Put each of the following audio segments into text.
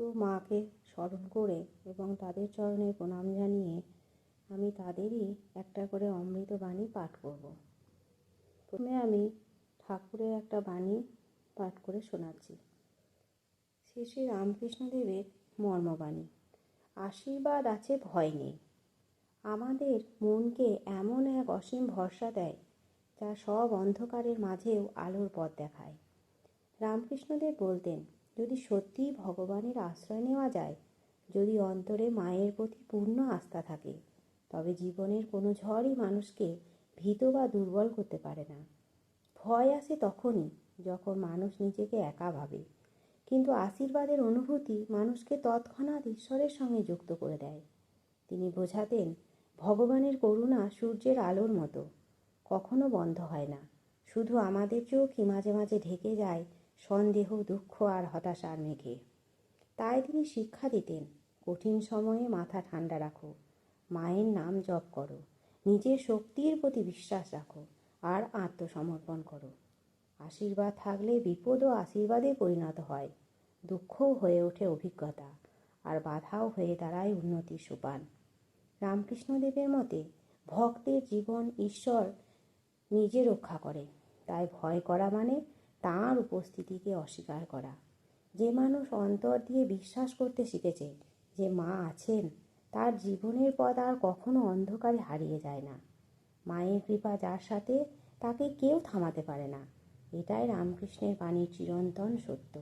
ও মাকে স্মরণ করে এবং তাদের চরণে প্রণাম জানিয়ে আমি তাদেরই একটা করে অমৃত বাণী পাঠ করব। প্রথমে আমি ঠাকুরের একটা বাণী পাঠ করে শোনাচ্ছি। শ্রী শ্রী রামকৃষ্ণদেবের মর্মবাণী, আশীর্বাদ আছে ভয় নেই। আমাদের মনকে এমন এক অসীম ভরসা দেয় যা সব অন্ধকারের মাঝেও আলোর পথ দেখায়। রামকৃষ্ণদেব বলতেন যদি সত্যিই ভগবানের আশ্রয় নেওয়া যায়, যদি অন্তরে মায়ের প্রতি পূর্ণ আস্থা থাকে, তবে জীবনের কোনো ঝড়ই মানুষকে ভীত বা দুর্বল করতে পারে না। ভয় আসে তখনই যখন মানুষ নিজেকে একা ভাবে, কিন্তু আশীর্বাদের অনুভূতি মানুষকে তৎক্ষণাৎ ঈশ্বরের সঙ্গে যুক্ত করে দেয়। তিনি বোঝাতেন, ভগবানের করুণা সূর্যের আলোর মতো, কখনো বন্ধ হয় না, শুধু আমাদের চোখই মাঝে মাঝে ঢেকে যায় সন্দেহ, দুঃখ আর হতাশার মেঘে। তাই তিনি শিক্ষা দিতেন, কঠিন সময়ে মাথা ঠান্ডা রাখো, মায়ের নাম জপ করো, নিজের শক্তির প্রতি বিশ্বাস রাখো আর আত্মসমর্পণ করো। আশীর্বাদ থাকলে বিপদও আশীর্বাদে পরিণত হয়, দুঃখও হয়ে ওঠে অভিজ্ঞতা আর বাধাও হয়ে দাঁড়ায় উন্নতির সোপান। রামকৃষ্ণদেবের মতে, ভক্তের জীবন ঈশ্বর নিজে রক্ষা করে তাই ভয় করা মানে তাঁর উপস্থিতিকে অস্বীকার করা। যে মানুষ অন্তর দিয়ে বিশ্বাস করতে শিখেছে যে মা আছেন, তার জীবনের পথ আর কখনো অন্ধকারে হারিয়ে যায় না। মায়ের কৃপা যার সাথে, তাকে কেউ থামাতে পারে না। এটাই রামকৃষ্ণের বাণীর চিরন্তন সত্য।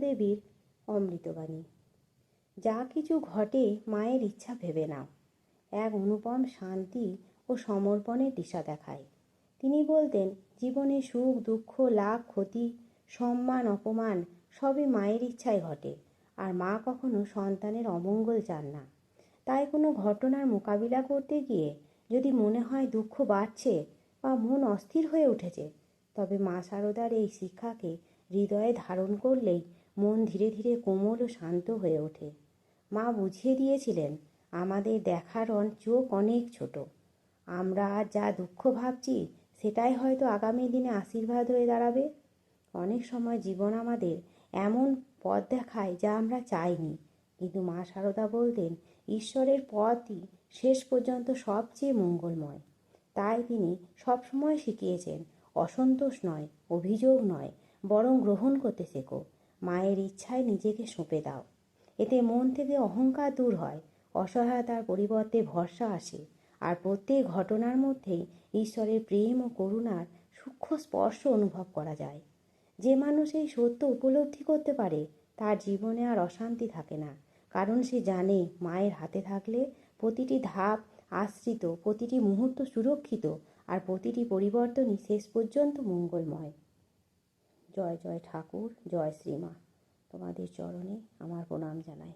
দেবীর অমৃতবাণী। যা কিছু ঘটে মায়ের ইচ্ছা ভেবে নাও। এক অনুপম শান্তি ও সমর্পণের দিশা দেখায়। তিনি বলতেন, জীবনে সুখ, দুঃখ, লাভ, ক্ষতি, সম্মান, অপমান সবই মায়ের ইচ্ছায় ঘটে, আর মা কখনো সন্তানের অমঙ্গল চান না। তাই কোনো ঘটনার মোকাবিলা করতে গিয়ে যদি মনে হয় দুঃখ বাড়ছে বা মন অস্থির হয়ে উঠেছে, তবে মা সারদার এই শিক্ষাকে হৃদয়ে ধারণ করলেই মন ধীরে ধীরে কোমল ও শান্ত হয়ে ওঠে। মা বুঝিয়ে দিয়েছিলেন, আমাদের দেখার চোখ অনেক ছোট। আমরা যা দুঃখ ভাবছি সেটাই হয়তো আগামী দিনে আশীর্বাদ হয়ে দাঁড়াবে। অনেক সময় জীবন আমাদের এমন পথ দেখায় যা আমরা চাইনি। কিন্তু মা সারদা বলতেন, ঈশ্বরের পথই শেষ পর্যন্ত সবচেয়ে মঙ্গলময়। তাই তিনি সবসময় শিখিয়েছেন, অসন্তোষ নয়, অভিযোগ নয়, বরং গ্রহণ করতে শেখো। মায়ের ইচ্ছায় নিজেকে সঁপে দাও। এতে মন থেকে অহংকার দূর হয়, অসহায়তার পরিবর্তে ভরসা আসে। আর প্রত্যেক ঘটনার মধ্যেই ঈশ্বরের প্রেম ও করুণার সূক্ষ্ম স্পর্শ অনুভব করা যায়। যে মানুষ এই সত্য উপলব্ধি করতে পারে, তার জীবনে আর অশান্তি থাকে না। কারণ সে জানে মায়ের হাতে থাকলে প্রতিটি ধাপ আশ্রিত, প্রতিটি মুহূর্ত সুরক্ষিত আর প্রতিটি পরিবর্তনই শেষ পর্যন্ত মঙ্গলময়। জয় জয় ঠাকুর, জয় শ্রীমা। তোমাদের চরণে আমার প্রণাম জানাই।